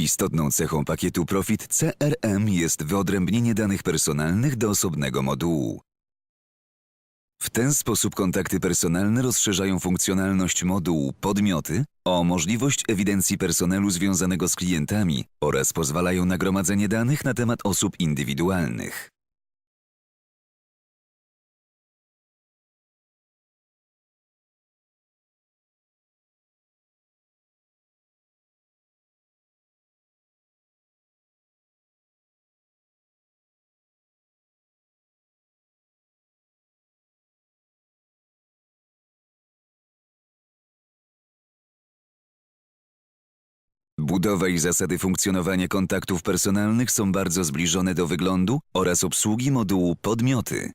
Istotną cechą pakietu Profit CRM jest wyodrębnienie danych personalnych do osobnego modułu. W ten sposób kontakty personalne rozszerzają funkcjonalność modułu Podmioty o możliwość ewidencji personelu związanego z klientami oraz pozwalają na gromadzenie danych na temat osób indywidualnych. Budowa i zasady funkcjonowania kontaktów personalnych są bardzo zbliżone do wyglądu oraz obsługi modułu Podmioty.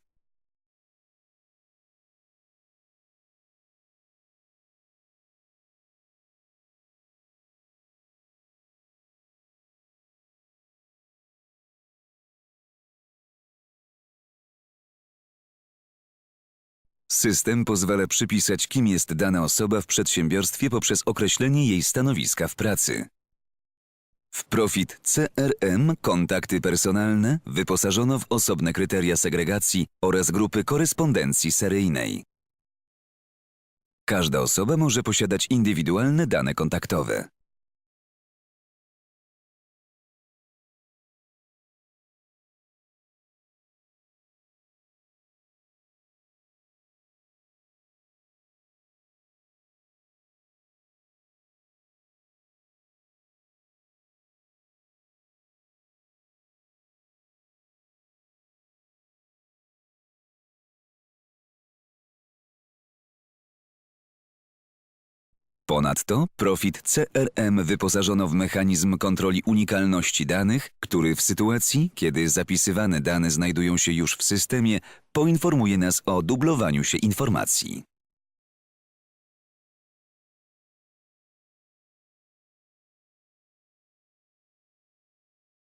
System pozwala przypisać, kim jest dana osoba w przedsiębiorstwie poprzez określenie jej stanowiska w pracy. W Profit CRM kontakty personalne wyposażono w osobne kryteria segregacji oraz grupy korespondencji seryjnej. Każda osoba może posiadać indywidualne dane kontaktowe. Ponadto Profit CRM wyposażono w mechanizm kontroli unikalności danych, który w sytuacji, kiedy zapisywane dane znajdują się już w systemie, poinformuje nas o dublowaniu się informacji.